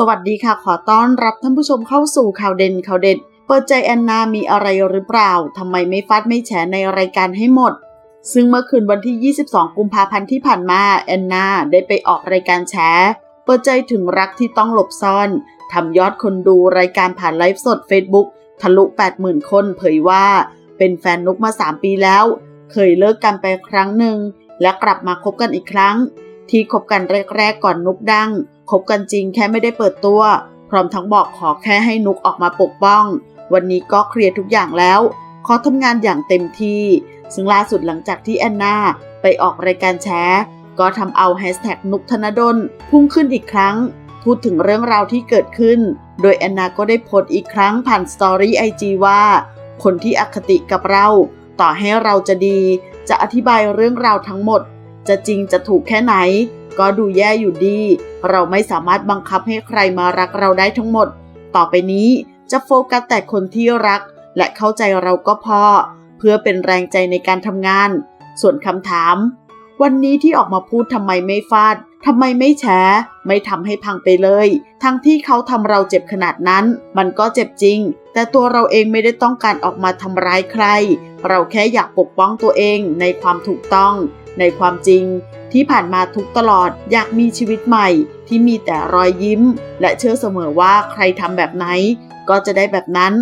สวัสดีค่ะ ขอต้อนรับท่านผู้ชมเข้าสู่ข่าวเด่นข่าวเด็ด เปิดใจแอนนามีอะไรหรือเปล่าทำไมไม่ฟาดไม่แฉในรายการให้หมด ซึ่งเมื่อคืนวันที่ 22 กุมภาพันธ์ที่ผ่านมาแอนนาได้ไปออกรายการแฉเปิดใจถึงรักที่ต้องหลบซ่อนทำยอดคนดูรายการผ่านไลฟ์สด Facebook ทะลุ 80,000 คนเผยว่า เป็นแฟนนุกมา 3 ปีแล้ว เคยเลิกกันไปครั้งหนึ่งและกลับมาคบกันอีกครั้ง ที่คบกันแรกๆก่อนนุกดัง คบกันจริงแค่ไม่ได้เปิดตัว พร้อมทั้งบอกขอแค่ให้นุกออกมาปกป้อง วันนี้ก็เคลียร์ทุกอย่างแล้ว ขอทำงานอย่างเต็มที่ ซึ่งล่าสุดหลังจากที่แอนนาไปออกรายการแชร์ก็ทำเอาแฮชแท็กนุกธนดลพุ่งขึ้นอีกครั้ง พูดถึงเรื่องราวที่เกิดขึ้น โดยแอนนาก็ได้โพสต์อีกครั้งผ่านสตอรี่ไอจีว่า คนที่อคติกับเรา ต่อให้เราจะดี จะอธิบายเรื่องราวทั้งหมด จะจริงจะถูกแค่ไหน ก็ดูแย่อยู่ดี เราไม่สามารถบังคับให้ใครมารักเราได้ทั้งหมด ต่อไปนี้จะโฟกัสแต่คนที่รัก และเข้าใจเราก็พอ เพื่อเป็นแรงใจในการทำงาน ส่วนคำถาม วันนี้ที่ออกมาพูดทำไมไม่ฟาดทำไมไม่แฉไม่ทำให้พังไปเลย ทั้งที่เขาทำเราเจ็บขนาดนั้น มันก็เจ็บจริง แต่ตัวเราเองไม่ได้ต้องการออกมาทำร้ายใคร เราแค่อยากปกป้องตัวเองในความถูกต้อง ในความจริงที่ผ่านมาทุกตลอดอยากมีชีวิตใหม่ที่มีแต่รอยยิ้ม และเชื่อเสมอว่าใครทำแบบไหน ก็จะได้แบบนั้น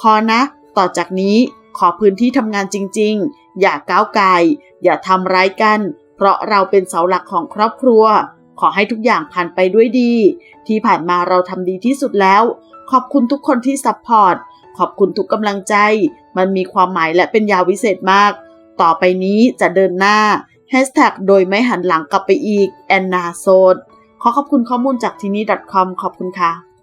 ขอนะ ต่อจากนี้ขอพื้นที่ทำงานจริง ๆ อย่าก้าวไกลอย่าทำร้ายกัน เพราะเราเป็นเสาหลักของครอบครัว ขอให้ทุกอย่างผ่านไปด้วยดี ที่ผ่านมาเราทำดีที่สุดแล้ว ขอบคุณทุกคนที่ซัพพอร์ตขอบคุณทุกกำลังใจ มันมีความหมายและเป็นยาวิเศษมาก ต่อไปนี้จะเดินหน้า โดยไม่หันหลังกลับไปอีก แอนนาโซดขอขอบคุณข้อมูลจากที่นี่ .com ขอบคุณค่ะ